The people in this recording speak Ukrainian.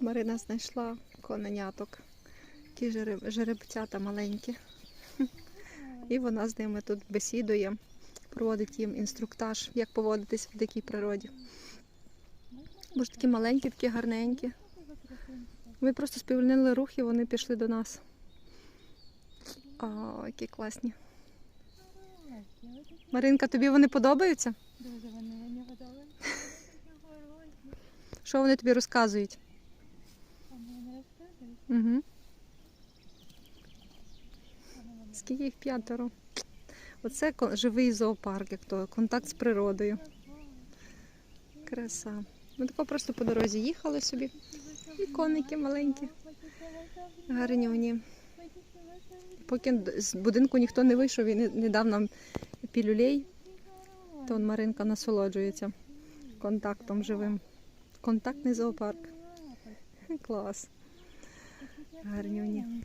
Марина знайшла коненяток. Жереб- жеребцята маленькі. І вона з ними тут бесідує, проводить їм інструктаж, як поводитись в дикій природі. Бо ж такі маленькі, такі гарненькі. Ми просто сповільнили рух і вони пішли до нас. О, які класні. Маринка, тобі вони подобаються? Дуже вони мені подобаються. Що вони тобі розказують? А мені не розказують. Угу. Скільки їх п'ятеро. Оце живий зоопарк, як то контакт з природою. Краса. Ми тако просто по дорозі їхали собі. І коники маленькі, гарнюні. Поки з будинку ніхто не вийшов і не, дав нам пілюлей, то Маринка насолоджується контактом живим. Контактний зоопарк. Клас. Гарнюні.